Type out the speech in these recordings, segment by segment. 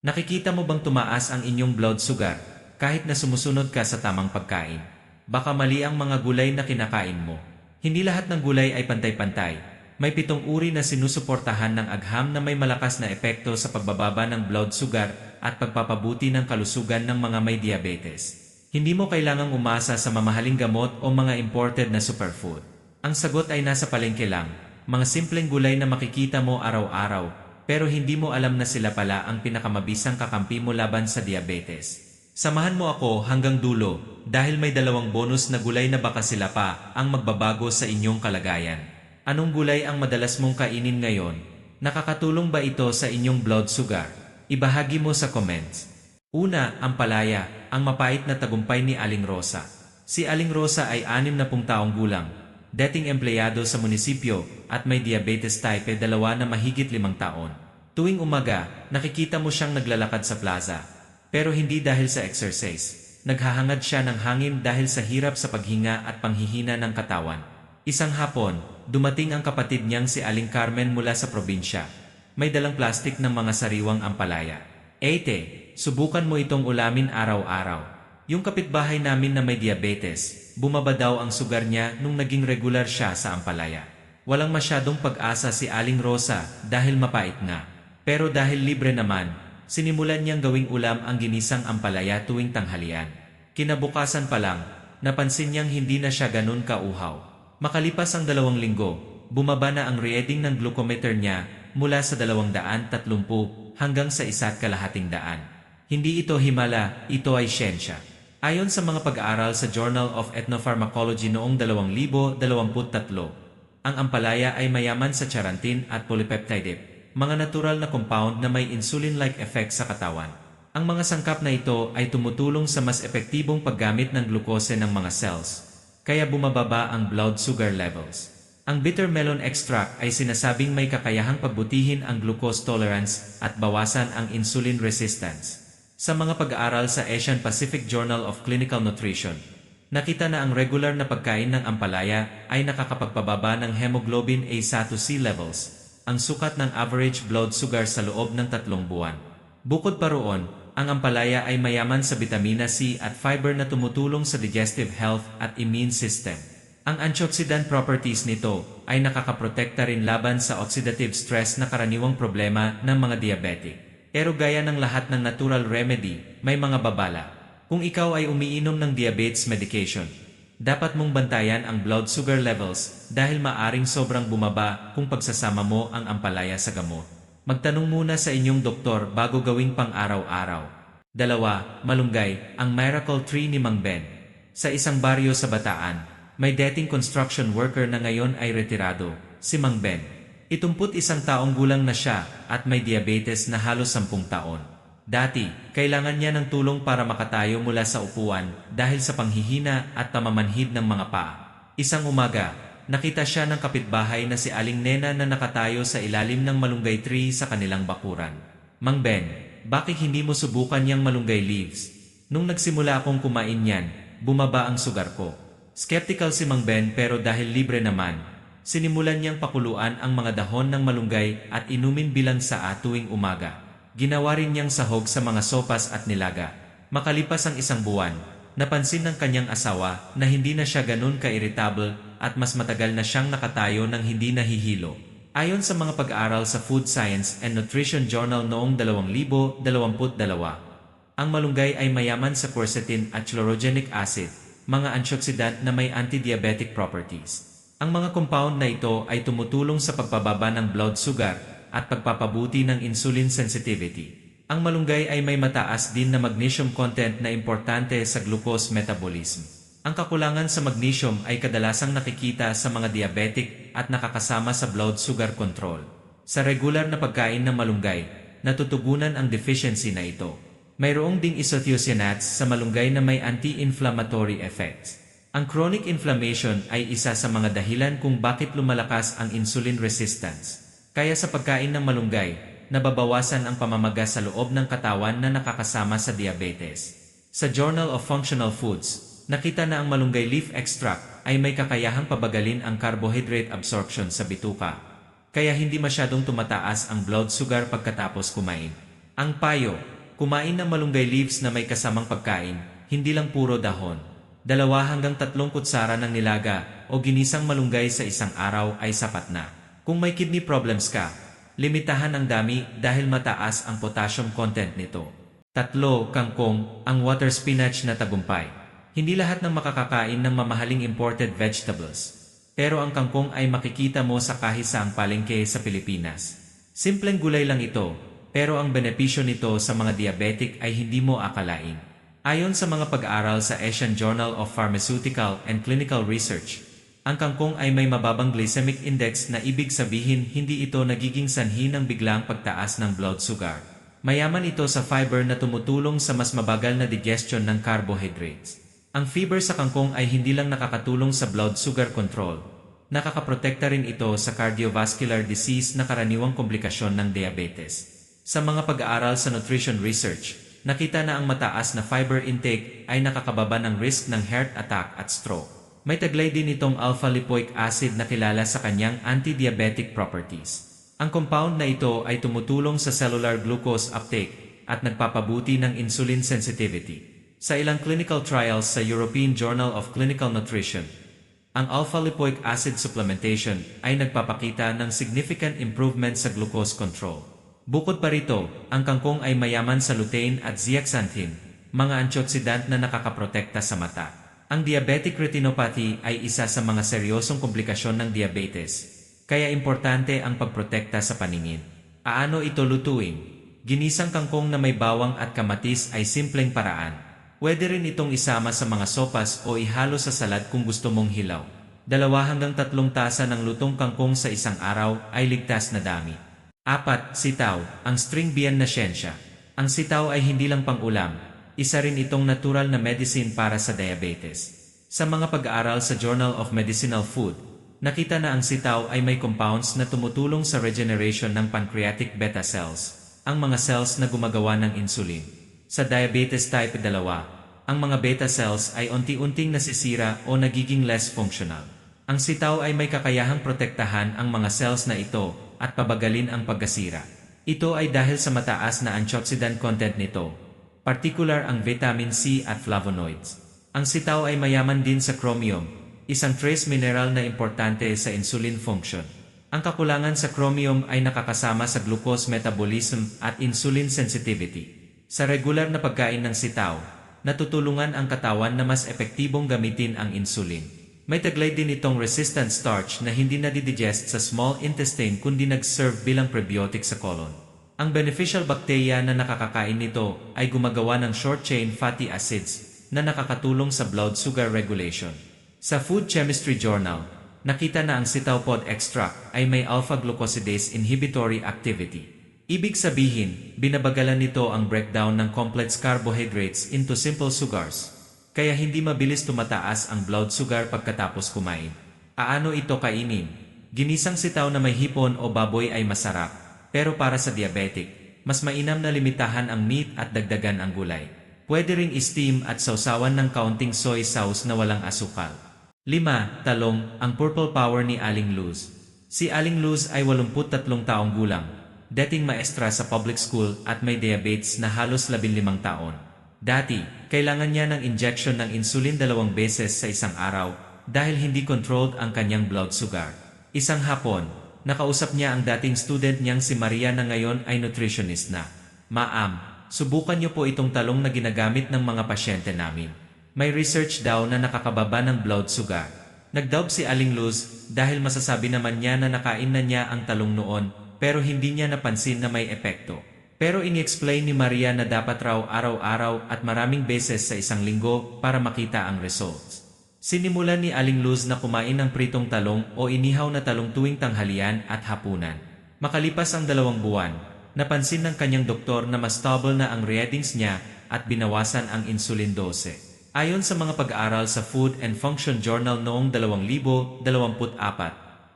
Nakikita mo bang tumaas ang inyong blood sugar kahit na sumusunod ka sa tamang pagkain? Baka mali ang mga gulay na kinakain mo. Hindi lahat ng gulay ay pantay-pantay. May pitong uri na sinusuportahan ng agham na may malakas na epekto sa pagbababa ng blood sugar at pagpapabuti ng kalusugan ng mga may diabetes. Hindi mo kailangang umasa sa mamahaling gamot o mga imported na superfood. Ang sagot ay nasa palengke lang, mga simpleng gulay na makikita mo araw-araw, pero hindi mo alam na sila pala ang pinakamabisang kakampi mo laban sa diabetes. Samahan mo ako hanggang dulo dahil may dalawang bonus na gulay na baka sila pa ang magbabago sa inyong kalagayan. Anong gulay ang madalas mong kainin ngayon? Nakakatulong ba ito sa inyong blood sugar? Ibahagi mo sa comments. Una, ang palaya, ang mapait na tagumpay ni Aling Rosa. Si Aling Rosa ay 60 taong gulang, dating empleyado sa munisipyo at may diabetes type 2 na mahigit limang taon. Tuwing umaga, nakikita mo siyang naglalakad sa plaza. Pero hindi dahil sa exercise. Naghahangad siya ng hangin dahil sa hirap sa paghinga at panghihina ng katawan. Isang hapon, dumating ang kapatid niyang si Aling Carmen mula sa probinsya. May dalang plastik ng mga sariwang ampalaya. Ate, subukan mo itong ulamin araw-araw. Yung kapitbahay namin na may diabetes, bumaba daw ang sugar niya nung naging regular siya sa ampalaya. Walang masyadong pag-asa si Aling Rosa dahil mapait nga. Pero dahil libre naman, sinimulan niyang gawing ulam ang ginisang ampalaya tuwing tanghalian. Kinabukasan pa lang, napansin niyang hindi na siya ganun kauhaw. Makalipas ang dalawang linggo, bumaba na ang reading ng glucometer niya mula sa 230 hanggang sa isa't kalahating daan. Hindi ito himala, ito ay siyensya. Ayon sa mga pag-aaral sa Journal of Ethnopharmacology noong 2023, ang ampalaya ay mayaman sa charantin at polypeptide, mga natural na compound na may insulin-like effect sa katawan. Ang mga sangkap na ito ay tumutulong sa mas epektibong paggamit ng glukose ng mga cells, kaya bumababa ang blood sugar levels. Ang bitter melon extract ay sinasabing may kakayahang pagbutihin ang glucose tolerance at bawasan ang insulin resistance. Sa mga pag-aaral sa Asian Pacific Journal of Clinical Nutrition, nakita na ang regular na pagkain ng ampalaya ay nakakapagpababa ng hemoglobin A1C levels, ang sukat ng average blood sugar sa loob ng tatlong buwan. Bukod pa roon, ang ampalaya ay mayaman sa vitamina C at fiber na tumutulong sa digestive health at immune system. Ang antioxidant properties nito ay nakakaprotekta rin laban sa oxidative stress na karaniwang problema ng mga diabetic. Pero gaya ng lahat ng natural remedy, may mga babala. Kung ikaw ay umiinom ng diabetes medication, dapat mong bantayan ang blood sugar levels dahil maaring sobrang bumaba kung pagsasama mo ang ampalaya sa gamot. Magtanong muna sa inyong doktor bago gawing pang-araw-araw. Dalawa, malunggay, ang miracle tree ni Mang Ben. Sa isang baryo sa Bataan, may dating construction worker na ngayon ay retirado, si Mang Ben. Itumput isang taong gulang na siya at may diabetes na halos sampung taon. Dati, kailangan niya ng tulong para makatayo mula sa upuan dahil sa panghihina at pamamanhid ng mga paa. Isang umaga, nakita siya ng kapitbahay na si Aling Nena na nakatayo sa ilalim ng malunggay tree sa kanilang bakuran. Mang Ben, bakit hindi mo subukan yung malunggay leaves? Nung nagsimula akong kumain yan, bumaba ang sugar ko. Skeptical si Mang Ben pero dahil libre naman, sinimulan niyang pakuluan ang mga dahon ng malunggay at inumin bilang saa tuwing umaga. Ginawa rin niyang sahog sa mga sopas at nilaga. Makalipas ang isang buwan, napansin ng kanyang asawa na hindi na siya ganun ka-irritable at mas matagal na siyang nakatayo ng hindi nahihilo. Ayon sa mga pag-aaral sa Food Science and Nutrition Journal noong 2022, ang malunggay ay mayaman sa quercetin at chlorogenic acid, mga antioxidant na may anti-diabetic properties. Ang mga compound na ito ay tumutulong sa pagpababa ng blood sugar at pagpapabuti ng insulin sensitivity. Ang malunggay ay may mataas din na magnesium content na importante sa glucose metabolism. Ang kakulangan sa magnesium ay kadalasang nakikita sa mga diabetic at nakakasama sa blood sugar control. Sa regular na pagkain ng malunggay, natutugunan ang deficiency na ito. Mayroong ding isothiocyanates sa malunggay na may anti-inflammatory effects. Ang chronic inflammation ay isa sa mga dahilan kung bakit lumalakas ang insulin resistance. Kaya sa pagkain ng malunggay, nababawasan ang pamamaga sa loob ng katawan na nakakasama sa diabetes. Sa Journal of Functional Foods, nakita na ang malunggay leaf extract ay may kakayahang pabagalin ang carbohydrate absorption sa bituka. Kaya hindi masyadong tumataas ang blood sugar pagkatapos kumain. Ang payo, kumain ng malunggay leaves na may kasamang pagkain, hindi lang puro dahon. Dalawa hanggang tatlong kutsara ng nilaga o ginisang malunggay sa isang araw ay sapat na. Kung may kidney problems ka, limitahan ang dami dahil mataas ang potassium content nito. Tatlo, kangkong, ang water spinach na tagumpay. Hindi lahat ng makakakain ng mamahaling imported vegetables. Pero ang kangkong ay makikita mo sa kahit saang palengke sa Pilipinas. Simpleng gulay lang ito, pero ang benepisyo nito sa mga diabetic ay hindi mo akalain. Ayon sa mga pag-aaral sa Asian Journal of Pharmaceutical and Clinical Research, ang kangkong ay may mababang glycemic index na ibig sabihin hindi ito nagiging sanhi ng biglang pagtaas ng blood sugar. Mayaman ito sa fiber na tumutulong sa mas mabagal na digestion ng carbohydrates. Ang fiber sa kangkong ay hindi lang nakakatulong sa blood sugar control, nakakaprotekta rin ito sa cardiovascular disease na karaniwang komplikasyon ng diabetes. Sa mga pag-aaral sa nutrition research, nakita na ang mataas na fiber intake ay nakakababa ng risk ng heart attack at stroke. May taglay din itong alpha-lipoic acid na kilala sa kanyang anti-diabetic properties. Ang compound na ito ay tumutulong sa cellular glucose uptake at nagpapabuti ng insulin sensitivity. Sa ilang clinical trials sa European Journal of Clinical Nutrition, ang alpha-lipoic acid supplementation ay nagpapakita ng significant improvement sa glucose control. Bukod pa rito, ang kangkong ay mayaman sa lutein at zeaxanthin, mga antioxidant na nakakaprotekta sa mata. Ang diabetic retinopathy ay isa sa mga seryosong komplikasyon ng diabetes, kaya importante ang pagprotekta sa paningin. Aano ito lutuin? Ginisang kangkong na may bawang at kamatis ay simpleng paraan. Pwede rin itong isama sa mga sopas o ihalo sa salad kung gusto mong hilaw. Dalawa hanggang tatlong tasa ng lutong kangkong sa isang araw ay ligtas na dami. Apat, sitaw, ang string biyan na siyensya. Ang sitaw ay hindi lang pang-ulam, isa rin itong natural na medicine para sa diabetes. Sa mga pag-aaral sa Journal of Medicinal Food, nakita na ang sitaw ay may compounds na tumutulong sa regeneration ng pancreatic beta cells, ang mga cells na gumagawa ng insulin. Sa diabetes type 2, ang mga beta cells ay unti-unting nasisira o nagiging less functional. Ang sitaw ay may kakayahang protektahan ang mga cells na ito at pabagalin ang pagkasira. Ito ay dahil sa mataas na antioxidant content nito, particular ang vitamin C at flavonoids. Ang sitaw ay mayaman din sa chromium, isang trace mineral na importante sa insulin function. Ang kakulangan sa chromium ay nakakasama sa glucose metabolism at insulin sensitivity. Sa regular na pagkain ng sitaw, natutulungan ang katawan na mas epektibong gamitin ang insulin. May taglay din itong resistant starch na hindi nadidigest sa small intestine kundi nag-serve bilang prebiotic sa colon. Ang beneficial bacteria na nakakakain nito ay gumagawa ng short-chain fatty acids na nakakatulong sa blood sugar regulation. Sa Food Chemistry Journal, nakita na ang sitaw pod extract ay may alpha-glucosidase inhibitory activity. Ibig sabihin, binabagalan nito ang breakdown ng complex carbohydrates into simple sugars, kaya hindi mabilis tumataas ang blood sugar pagkatapos kumain. Aano ito kainin? Ginisang sitaw na may hipon o baboy ay masarap, pero para sa diabetic, mas mainam na limitahan ang meat at dagdagan ang gulay. Pwede ring steam at sausawan ng kaunting soy sauce na walang asukal. 5. Talong, ang purple power ni Aling Luz. Si Aling Luz ay 83 taong gulang, dating maestra sa public school at may diabetes na halos 15 taon. Dati, kailangan niya ng injection ng insulin dalawang beses sa isang araw dahil hindi controlled ang kanyang blood sugar. Isang hapon, nakausap niya ang dating student niyang si Maria na ngayon ay nutritionist na. Maam, subukan niyo po itong talong na ginagamit ng mga pasyente namin. May research daw na nakakababa ng blood sugar. Nagdoubt si Aling Luz dahil masasabi naman niya na nakain na niya ang talong noon pero hindi niya napansin na may epekto. Pero ini-explain ni Maria na dapat raw araw-araw at maraming beses sa isang linggo para makita ang results. Sinimulan ni Aling Luz na kumain ng pritong talong o inihaw na talong tuwing tanghalian at hapunan. Makalipas ang dalawang buwan, napansin ng kanyang doktor na mas stable na ang readings niya at binawasan ang insulin dose. Ayon sa mga pag-aaral sa Food and Function Journal noong 2024,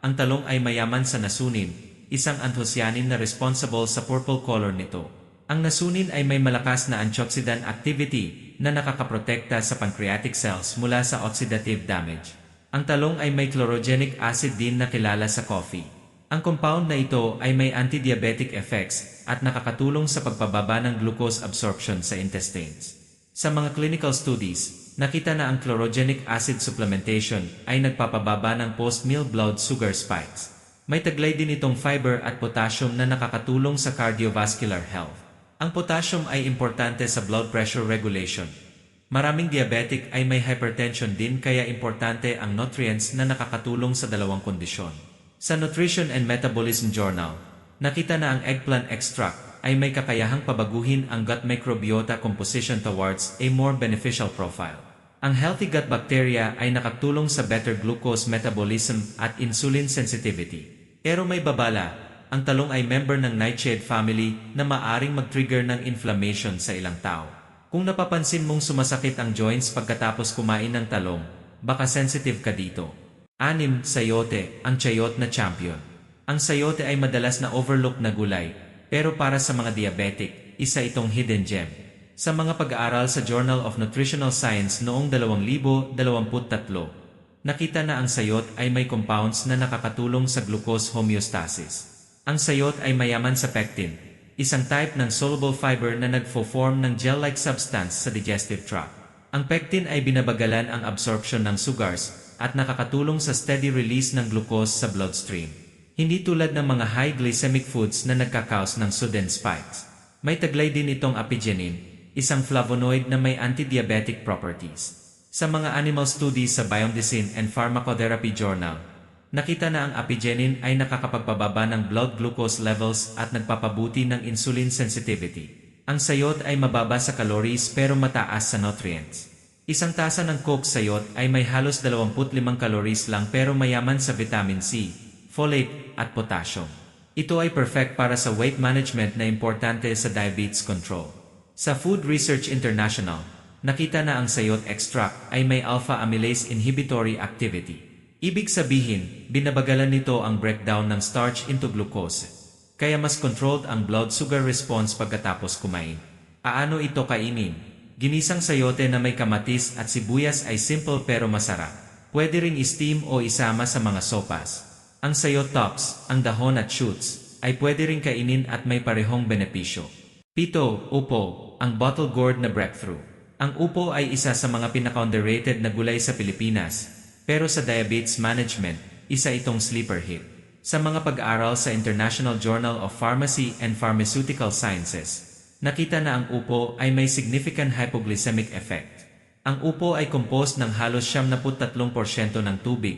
ang talong ay mayaman sa nasunin, isang anthocyanin na responsible sa purple color nito. Ang nasunin ay may malakas na antioxidant activity na nakakaprotekta sa pancreatic cells mula sa oxidative damage. Ang talong ay may chlorogenic acid din na kilala sa coffee. Ang compound na ito ay may anti-diabetic effects at nakakatulong sa pagpababa ng glucose absorption sa intestines. Sa mga clinical studies, nakita na ang chlorogenic acid supplementation ay nagpapababa ng post-meal blood sugar spikes. May taglay din itong fiber at potassium na nakakatulong sa cardiovascular health. Ang potassium ay importante sa blood pressure regulation. Maraming diabetic ay may hypertension din kaya importante ang nutrients na nakakatulong sa dalawang kondisyon. Sa Nutrition and Metabolism Journal, nakita na ang eggplant extract ay may kakayahang pabaguhin ang gut microbiota composition towards a more beneficial profile. Ang healthy gut bacteria ay nakatulong sa better glucose metabolism at insulin sensitivity. Pero may babala, ang talong ay member ng nightshade family na maaring mag-trigger ng inflammation sa ilang tao. Kung napapansin mong sumasakit ang joints pagkatapos kumain ng talong, baka sensitive ka dito. Anim, sayote, ang chayot na champion. Ang sayote ay madalas na overlook na gulay, pero para sa mga diabetic, isa itong hidden gem. Sa mga pag-aaral sa Journal of Nutritional Science noong 2023, nakita na ang sayot ay may compounds na nakakatulong sa glucose homeostasis. Ang sayot ay mayaman sa pectin, isang type ng soluble fiber na nagfo-form ng gel-like substance sa digestive tract. Ang pectin ay binabagalan ang absorption ng sugars at nakakatulong sa steady release ng glucose sa bloodstream. Hindi tulad ng mga high glycemic foods na nagkakaos ng sudden spikes. May taglay din itong apigenin, isang flavonoid na may anti-diabetic properties. Sa mga animal studies sa Biomedicine and Pharmacotherapy Journal, nakita na ang apigenin ay nakakapagpababa ng blood glucose levels at nagpapabuti ng insulin sensitivity. Ang sayot ay mababa sa calories pero mataas sa nutrients. Isang tasa ng Coke sayot ay may halos 25 calories lang pero mayaman sa vitamin C, folate, at potassium. Ito ay perfect para sa weight management na importante sa diabetes control. Sa Food Research International, nakita na ang sayot extract ay may alpha amylase inhibitory activity. Ibig sabihin, binabagalan nito ang breakdown ng starch into glucose. Kaya mas controlled ang blood sugar response pagkatapos kumain. Aano ito kainin? Ginisang sayote na may kamatis at sibuyas ay simple pero masarap. Pwede ring steam o isama sa mga sopas. Ang sayot tops, ang dahon at shoots, ay pwede ring kainin at may parehong benepisyo. Pito, upo, ang bottle gourd na breakthrough. Ang upo ay isa sa mga pinaka-underrated na gulay sa Pilipinas, pero sa diabetes management, isa itong sleeper hit. Sa mga pag-aaral sa International Journal of Pharmacy and Pharmaceutical Sciences, nakita na ang upo ay may significant hypoglycemic effect. Ang upo ay composed ng halos 73% ng tubig,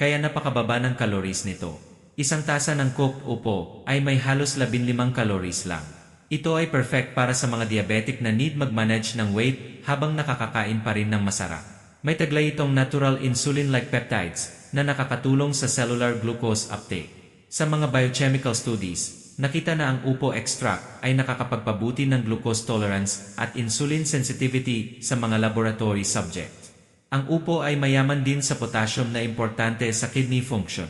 kaya napakababa ng calories nito. Isang tasa ng cooked upo ay may halos 15 calories lang. Ito ay perfect para sa mga diabetic na need mag-manage ng weight habang nakakakain pa rin ng masarap. May taglay itong natural insulin-like peptides na nakakatulong sa cellular glucose uptake. Sa mga biochemical studies, nakita na ang upo extract ay nakakapagpabuti ng glucose tolerance at insulin sensitivity sa mga laboratory subject. Ang upo ay mayaman din sa potassium na importante sa kidney function.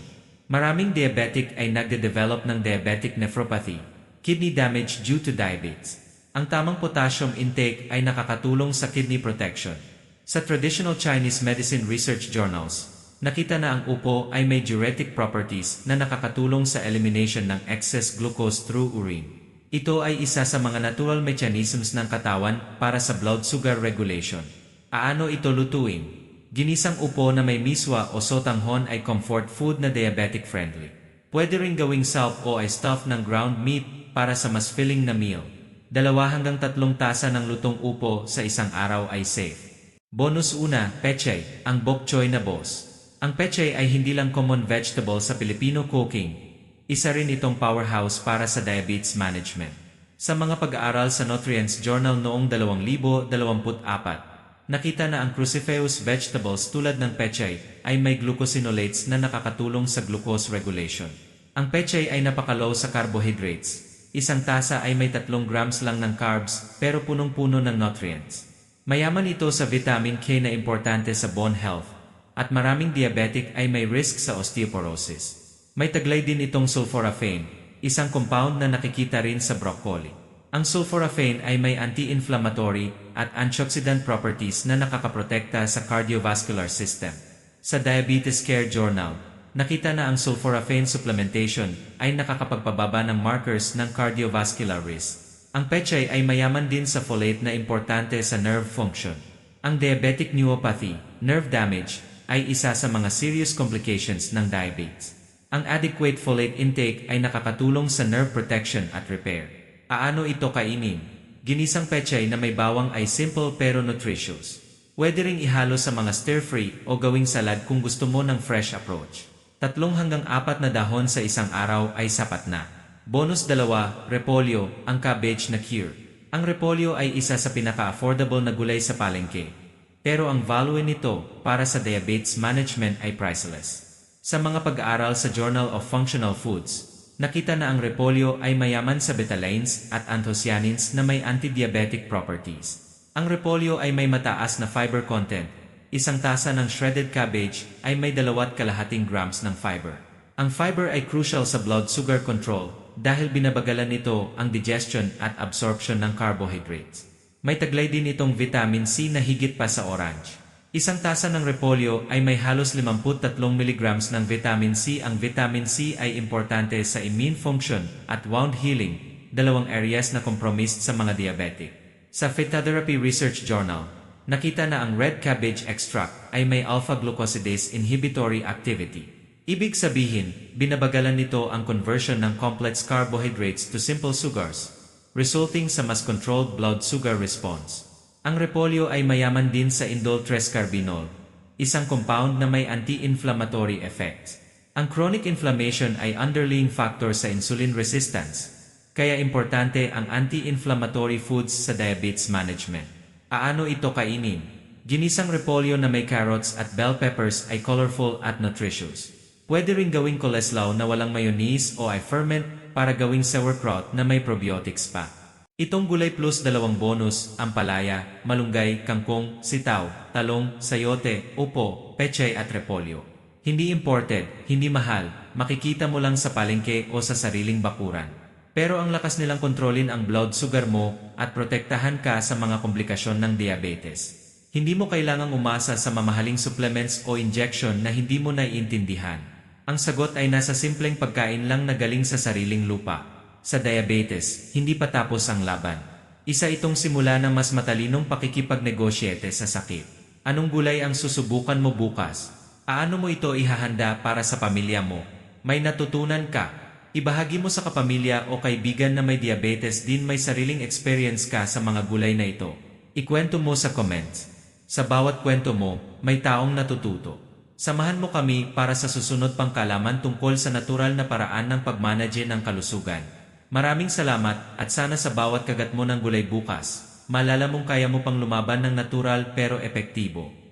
Maraming diabetic ay nagde-develop ng diabetic nephropathy, kidney damage due to diabetes. Ang tamang potassium intake ay nakakatulong sa kidney protection. Sa traditional Chinese medicine research journals, nakita na ang upo ay may diuretic properties na nakakatulong sa elimination ng excess glucose through urine. Ito ay isa sa mga natural mechanisms ng katawan para sa blood sugar regulation. Aano ito lutuin? Ginisang upo na may miswa o sotanghon ay comfort food na diabetic friendly. Pwede ring gawing salp o ay stuff ng ground meat para sa mas filling na meal. Dalawa hanggang tatlong tasa ng lutong upo sa isang araw ay safe. Bonus una, pechay, ang bok choy na boss. Ang pechay ay hindi lang common vegetable sa Filipino cooking. Isa rin itong powerhouse para sa diabetes management. Sa mga pag-aaral sa Nutrients Journal noong 2024, nakita na ang cruciferous vegetables tulad ng pechay ay may glucosinolates na nakakatulong sa glucose regulation. Ang pechay ay napakalow sa carbohydrates. Isang tasa ay may 3 grams lang ng carbs pero punong-puno ng nutrients. Mayaman ito sa vitamin K na importante sa bone health at maraming diabetic ay may risk sa osteoporosis. May taglay din itong sulforaphane, isang compound na nakikita rin sa broccoli. Ang sulforaphane ay may anti-inflammatory at antioxidant properties na nakakaprotekta sa cardiovascular system. Sa Diabetes Care Journal, nakita na ang sulforaphane supplementation ay nakakapagpababa ng markers ng cardiovascular risk. Ang pechay ay mayaman din sa folate na importante sa nerve function. Ang diabetic neuropathy, nerve damage, ay isa sa mga serious complications ng diabetes. Ang adequate folate intake ay nakakatulong sa nerve protection at repair. Aano ito kainin? Ginisang pechay na may bawang ay simple pero nutritious. Pwede ring ihalo sa mga stir-fry o gawing salad kung gusto mo ng fresh approach. Tatlong hanggang apat na dahon sa isang araw ay sapat na. Bonus dalawa, repolyo, ang cabbage na cure. Ang repolyo ay isa sa pinaka-affordable na gulay sa palengke. Pero ang value nito para sa diabetes management ay priceless. Sa mga pag-aaral sa Journal of Functional Foods, nakita na ang repolyo ay mayaman sa betalains at anthocyanins na may anti-diabetic properties. Ang repolyo ay may mataas na fiber content. Isang tasa ng shredded cabbage ay may dalawat kalahating grams ng fiber. Ang fiber ay crucial sa blood sugar control dahil binabagalan nito ang digestion at absorption ng carbohydrates. May taglay din itong vitamin C na higit pa sa orange. Isang tasa ng repolyo ay may halos 53 mg ng vitamin C. Ang vitamin C ay importante sa immune function at wound healing, dalawang areas na compromised sa mga diabetic. Sa Phytotherapy Research Journal, nakita na ang red cabbage extract ay may alpha-glucosidase inhibitory activity. Ibig sabihin, binabagalan nito ang conversion ng complex carbohydrates to simple sugars, resulting sa mas controlled blood sugar response. Ang repolyo ay mayaman din sa indole trescarbinol, isang compound na may anti-inflammatory effects. Ang chronic inflammation ay underlying factor sa insulin resistance, kaya importante ang anti-inflammatory foods sa diabetes management. Aano ito kainin? Ginisang repolyo na may carrots at bell peppers ay colorful at nutritious. Pwede ring gawing coleslaw na walang mayonnaise o ay ferment para gawing sauerkraut na may probiotics pa. Itong gulay plus dalawang bonus, ampalaya, malunggay, kangkong, sitaw, talong, sayote, upo, pechay at repolyo. Hindi imported, hindi mahal, makikita mo lang sa palengke o sa sariling bakuran. Pero ang lakas nilang kontrolin ang blood sugar mo at protektahan ka sa mga komplikasyon ng diabetes. Hindi mo kailangang umasa sa mamahaling supplements o injection na hindi mo naiintindihan. Ang sagot ay nasa simpleng pagkain lang na galing sa sariling lupa. Sa diabetes, hindi pa tapos ang laban. Isa itong simula ng mas matalinong pakikipagnegosyete sa sakit. Anong gulay ang susubukan mo bukas? Aano mo ito ihahanda para sa pamilya mo? May natutunan ka? Ibahagi mo sa kapamilya o kaibigan na may diabetes din may sariling experience ka sa mga gulay na ito. Ikwento mo sa comments. Sa bawat kwento mo, may taong natututo. Samahan mo kami para sa susunod pang kalaman tungkol sa natural na paraan ng pagmanage ng kalusugan. Maraming salamat at sana sa bawat kagat mo ng gulay bukas, malala mong kaya mo pang lumaban ng natural pero epektibo.